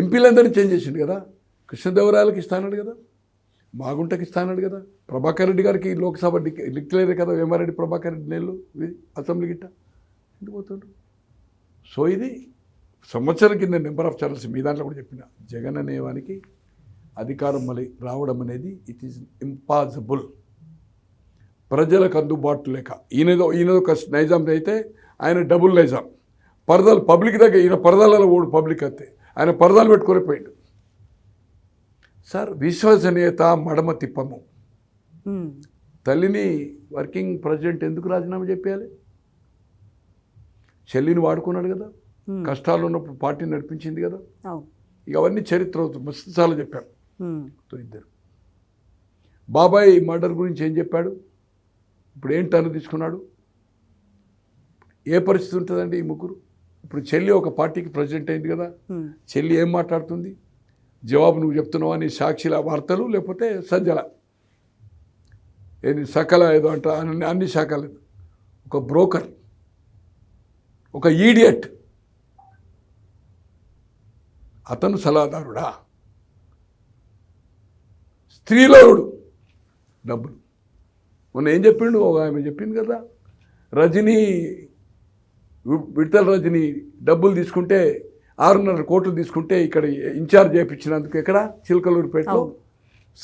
ఎంపీలందరినీ change చేసిండు కదా. కృష్ణదేవరాయలకి ఇస్తానడు కదా. మాగుంటకి ఇస్తానడు కదా. ప్రభాకర్ రెడ్డి గారికి లోక్సభ డిక్లేర్ కదా వేమారెడ్డి ప్రభాకర్ రెడ్డి నెల్లు అసెంబ్లీ గిట్ట. ఎందుకు పోతుండ్రు సో ఇది సంవత్సరం కింద నెంబర్ ఆఫ్ ఛానల్స్ మీ దాంట్లో కూడా చెప్పిన జగన్ అనేవానికి అధికారం మళ్ళీ రావడం అనేది ఇట్ ఈజ్ ఇంపాసిబుల్ ప్రజలకు అందుబాటు లేక. ఈయనదో ఈయనదో ఒక నైజాం అయితే ఆయన డబుల్ నైజాం. పరదాలు పబ్లిక్ దగ్గర ఈయన పరదాలలో ఓడు పబ్లిక్ అయితే. ఆయన పరదాలు పెట్టుకొని పోయిండు. సార్ విశ్వసనీయత మడమ తిప్పము. తల్లిని వర్కింగ్ ప్రెసిడెంట్ ఎందుకు రాజీనామా చెప్పేయాలి? చెల్లిని వాడుకున్నాడు కదా. కష్టాలు ఉన్నప్పుడు పార్టీ నడిపించింది కదా. ఇక అవన్నీ చరిత్ర అవుతుంది. మస్తు ఉమ్, తో ఇద్దరు. బాబాయ్ మర్డర్ గురించి ఏం చెప్పాడు? ఇప్పుడు ఏం టర్న్ తీసుకున్నాడు? ఏ పరిస్థితి ఉంటుందండి ఈ ముగ్గురు? ఇప్పుడు చెల్లి ఒక పార్టీకి ప్రెసిడెంట్ అయింది కదా. చెల్లి ఏం మాట్లాడుతుంది? జవాబు నువ్వు చెప్తున్నావు అని సాక్షిల వార్తలు లేకపోతే సజ్జల ఏది సకల ఏదో అంట అన్ని శాఖలు. ఒక బ్రోకర్ ఒక ఈడియట్. అతను సలహాదారుడా? స్త్రీలోడు డబ్బులు. మొన్న ఏం చెప్పిండు? ఒక ఆమె చెప్పింది కదా. రజనీ విడతల రజని డబ్బులు తీసుకుంటే ఆరున్నర కోట్లు తీసుకుంటే ఇక్కడ ఇన్ఛార్జ్ చేయించినందుకు ఎక్కడ? చిలకలూరుపేటలో.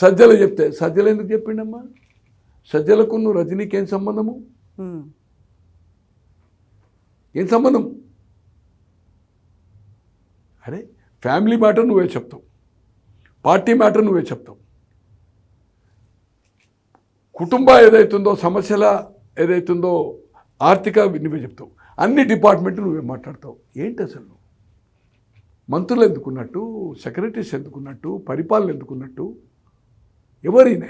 సజ్జలు చెప్తే సజ్జలు ఎందుకు చెప్పిండమ్మా? సజ్జలకు నువ్వు రజనీకి ఏం సంబంధము? ఏం సంబంధం? అరే ఫ్యామిలీ మ్యాటర్ నువ్వే చెప్తావు. పార్టీ మ్యాటర్ నువ్వే చెప్తావు. కుటుంబ ఏదైతుందో సమస్యల ఏదైతుందో ఆర్థిక నువ్వే చెప్తావు. అన్ని డిపార్ట్మెంట్లు నువ్వే మాట్లాడతావు. ఏంటి అసలు? మంత్రులు ఎందుకున్నట్టు? సెక్రటరీస్ ఎందుకున్నట్టు? పరిపాలన ఎందుకున్నట్టు? ఎవరైనా?